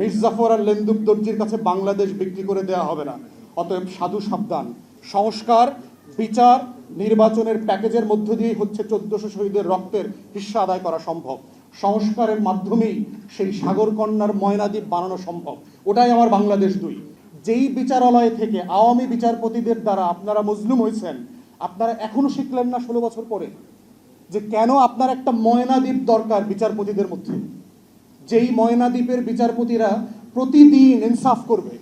মির্জাফর আর লেন্দুক দর্জির কাছে বাংলাদেশ বিক্রি করে দেওয়া হবে না। অতএব সাধু সাবধান। সংস্কার, বিচার, নির্বাচনের প্যাকেজের মধ্য দিয়ে হচ্ছে চোদ্দশো শহীদের রক্তের হিস্সা আদায় করা সম্ভব। সংস্কারের মাধ্যমেই সেই সাগরকন্যার ময়নাদ্বীপ বানানো সম্ভব। ওটাই আমার বাংলাদেশ দুই। যেই বিচারালয় থেকে আওয়ামী বিচারপতিদের দ্বারা আপনারা মজলুম হয়েছেন, আপনারা এখনও শিখলেন না ষোলো বছর পরে যে কেন আপনার একটা ময়নাদ্বীপ দরকার বিচারপতিদের মধ্যে? যেই ময়নাদ্বীপের বিচারপতিরা প্রতিদিন ইনসাফ করবে,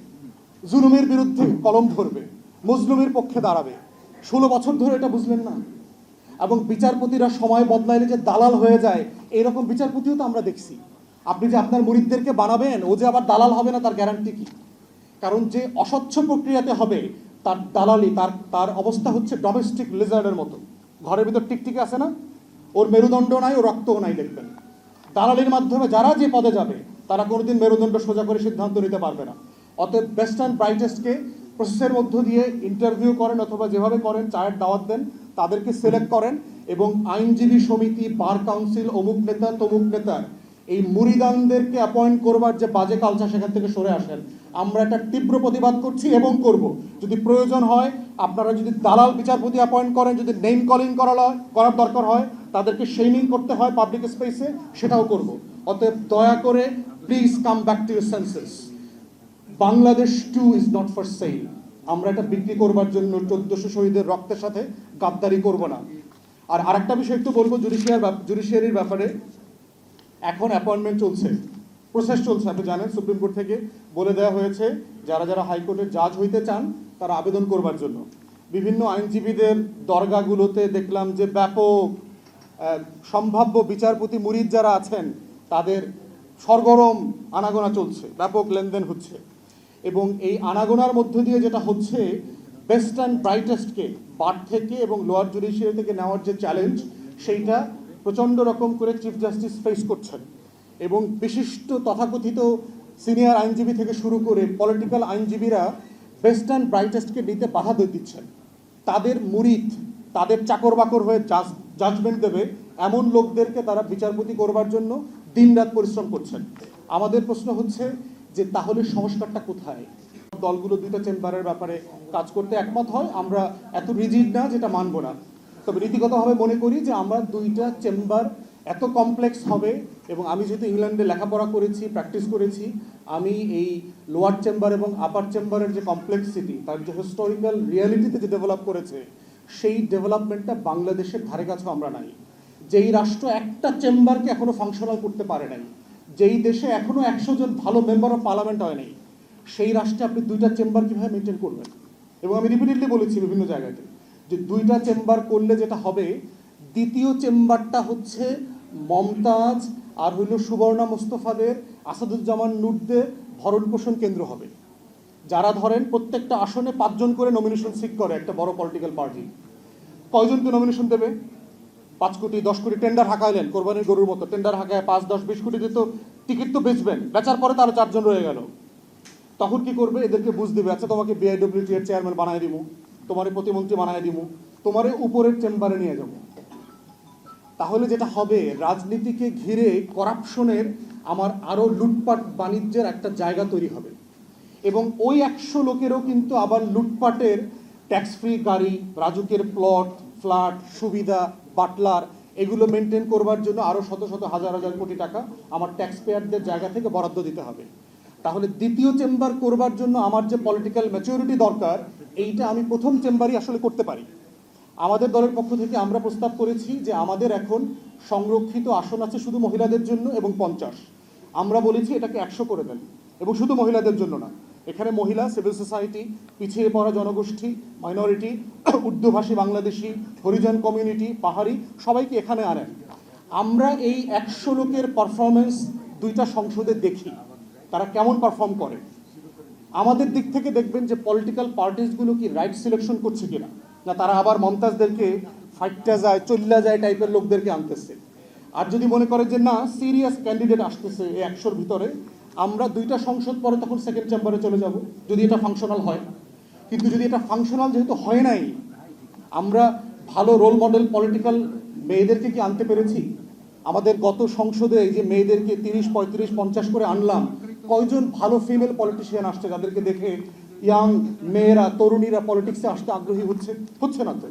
জুলুমের বিরুদ্ধে কলম ধরবে, মজলুমের পক্ষে দাঁড়াবে। ষোলো বছর ধরে এটা বুঝলেন না? এবং বিচারপতিরা সময় বদলাইলে যে দালাল হয়ে যায়, এরকম বিচারপতিও তো আমরা দেখছি। আপনি যে আপনার মুরিদদেরকে বানাবেন, ও যে আবার দালাল হবে না, তার গ্যারান্টি কি? কারণ যে অস্বচ্ছ প্রক্রিয়াতে হবে, তার দালালি, তার তার অবস্থা হচ্ছে ডোমেস্টিক লিজার্ডের মতো। ঘরের ভিতর টিকটিকে আছে না? ওর মেরুদণ্ড নাই ও রক্তও নাই, দেখবেন। দালালির মাধ্যমে যারা যে পদে যাবে, তারা কোনোদিন মেরুদণ্ড সোজা করে সিদ্ধান্ত নিতে পারবে না। অতএব বেস্ট অ্যান্ড ব্রাইটেস্টকে প্রসেসের মধ্য দিয়ে ইন্টারভিউ করেন অথবা যেভাবে করেন, চায়ের দাওয়াত দেন, তাদেরকে সিলেক্ট করেন এবং আইনজীবী সমিতি বার কাউন্সিল অমুক নেতা, তমুক নেতার এই মুরিদানদেরকে অ্যাপয়েন্ট করবার যে বাজে কালচার সেখান থেকে সরে আসেন। আমরা একটা তীব্র প্রতিবাদ করছি এবং করব। যদি প্রয়োজন হয়, আপনারা যদি দালাল বিচারপতি অ্যাপয়েন্ট করেন, যদি নেম কলিং করা করার দরকার হয় তাদেরকে শেমিং করতে হয় পাবলিক স্পেসে সেটাও করব। অতএব দয়া করে please come back to senses Bangladesh to is not for sale আমরা এটা বিক্রি করবার জন্য চোদ্দশো শহীদের রক্তের সাথে গাদ্দারি করব না। আর আরেকটা বিষয় একটু বলব জুডিশিয়ার জুডিশিয়ারির ব্যাপারে। এখন অ্যাপয়েন্টমেন্ট চলছে। প্রসেস চলছে, আপনি জানেন, সুপ্রিম কোর্ট থেকে বলে দেওয়া হয়েছে, যারা যারা হাইকোর্টের জাজ হইতে চান, তারা আবেদন করবার জন্য। বিভিন্ন আইনজীবীদের দরগাগুলোতে দেখলাম যে ব্যাপক সম্ভাব্য বিচারপতি মুরিদ যারা আছেন, তাদের সরগরম আনাগোনা চলছে, ব্যাপক লেনদেন হচ্ছে। এবং এই আনাগোনার মধ্য দিয়ে যেটা হচ্ছে, বেস্ট অ্যান্ড ব্রাইটেস্টকে বার থেকে এবং লোয়ার জুডিশিয়ারি থেকে নেওয়ার যে চ্যালেঞ্জ, সেইটা প্রচণ্ড রকম করে চিফ জাস্টিস ফেস করছেন। এবং বিশিষ্ট তথাকথিত সিনিয়র আইনজীবী থেকে শুরু করে পলিটিক্যাল আইনজীবীরা বেস্ট অ্যান্ড ব্রাইটেস্টকে নিতে বাধা দিয়ে দিচ্ছেন। তাদের মুরিদ, তাদের চাকর বাকর হয়ে জাজমেন্ট দেবে, এমন লোকদেরকে তারা বিচারপতি করবার জন্য দিনরাত পরিশ্রম করছেন। আমাদের প্রশ্ন হচ্ছে যে, তাহলে সংস্কারটা কোথায়? দলগুলো দুইটা চেম্বারের ব্যাপারে কাজ করতে একমত হয়? আমরা এত রিজিড না যেটা মানব না। তবে রীতিগতভাবে মনে করি যে, আমরা দুইটা চেম্বার এত কমপ্লেক্স হবে এবং আমি যেহেতু ইংল্যান্ডে লেখাপড়া করেছি প্র্যাকটিস করেছি, আমি এই লোয়ার চেম্বার এবং আপার চেম্বারের যে কমপ্লেক্সিটি তার যে হিস্টোরিক্যাল রিয়ালিটিতে যে ডেভেলপ করেছে সেই ডেভেলপমেন্টটা বাংলাদেশের ধারে কাছেও আমরা নাই। যেই রাষ্ট্র একটা চেম্বারকে এখনও ফাংশনাল করতে পারে নাই, যেই দেশে এখনও একশো জন ভালো মেম্বার অফ পার্লামেন্ট হয় নাই, সেই রাষ্ট্রে আপনি দুইটা চেম্বার কীভাবে মেনটেন করবেন? এবং আমি রিপিটেডলি বলেছি বিভিন্ন জায়গাতে যে দুইটা চেম্বার করলে যেটা হবে, দ্বিতীয় চেম্বারটা হচ্ছে মমতাজ আর হইল সুবর্ণা মোস্তফাদের, আসাদুজ্জামান নুরদের ভরণ পোষণ কেন্দ্র হবে। যারা ধরেন প্রত্যেকটা আসনে পাঁচজন করে নমিনেশন সিক করে, একটা বড় পলিটিক্যাল পার্টি কয়জনকে নমিনেশন দেবে? পাঁচ কোটি, দশ কোটি টেন্ডার হাঁকাইলেন, কোরবানির গরুর মতো। টেন্ডার হাঁকায় পাঁচ, দশ, বিশ কোটি দিয়ে তো টিকিট তো বেচবেন। বেচার পরে তারা চারজন রয়ে গেল। তখন কি করবে? এদেরকে বুঝ দিবে আচ্ছা তোমাকে বিআইডব্লিউটি এর চেয়ারম্যান বানায় দিব, তোমারে প্রতিমন্ত্রী বানায় দিব, তোমারে উপরের চেম্বারে নিয়ে যাব। তাহলে যেটা হবে, রাজনীতিকে ঘিরে করাপশনের আমার আরও লুটপাট বাণিজ্যের একটা জায়গা তৈরি হবে। এবং ওই একশো লোকেরও কিন্তু আবার লুটপাটের ট্যাক্স ফ্রি গাড়ি, রাজুকের প্লট ফ্ল্যাট সুবিধা বাটলার এগুলো মেনটেন করবার জন্য আরও শত শত হাজার হাজার কোটি টাকা আমার ট্যাক্স পেয়ারদের জায়গা থেকে বরাদ্দ দিতে হবে। তাহলে দ্বিতীয় চেম্বার করবার জন্য আমার যে পলিটিক্যাল ম্যাচিউরিটি দরকার, এইটা আমি প্রথম চেম্বারই আসলে করতে পারি। আমাদের দলের পক্ষ থেকে আমরা প্রস্তাব করেছি যে আমাদের এখন সংরক্ষিত আসন আছে শুধু মহিলাদের জন্য এবং পঞ্চাশ। আমরা বলেছি এটাকে একশো করে দেন এবং শুধু মহিলাদের জন্য না। এখানে মহিলা সিভিল সোসাইটি পিছিয়ে পড়া জনগোষ্ঠী মাইনরিটি উর্দুভাষী, বাংলাদেশি, হরিজন কমিউনিটি পাহাড়ি, সবাইকে এখানে আনেন। আমরা এই একশো লোকের পারফরমেন্স দুইটা সংসদে দেখি, তারা কেমন পারফর্ম করে। আমাদের দিক থেকে দেখবেন যে পলিটিক্যাল পার্টিসগুলো কি রাইট সিলেকশন করছে কিনা, না তারা আবার মমতাজদেরকে ফাইটটা যায়, চল্লা যায় টাইপের লোকদেরকে আনতেছে। আর যদি মনে করে যে না সিরিয়াস ক্যান্ডিডেট আসতেছে এই একশোর ভিতরে আমরা দুইটা সংসদ পরে তখন সেকেন্ড চেম্বারে চলে যাব, যদি এটা ফাংশনাল হয়। কিন্তু যদি এটা ফাংশনাল যেহেতু হয় নাই, আমরা ভালো রোল মডেল পলিটিক্যাল মেয়েদেরকে কি আনতে পেরেছি? আমাদের গত সংসদে এই যে মেয়েদেরকে তিরিশ, পঁয়ত্রিশ, পঞ্চাশ করে আনলাম, কয়জন ভালো ফিমেল পলিটিশিয়ান আসছে যাদেরকে দেখে ইয়াং মেয়েরা, তরুণীরা পলিটিক্সে আসতে আগ্রহী হচ্ছে? হচ্ছে না তো।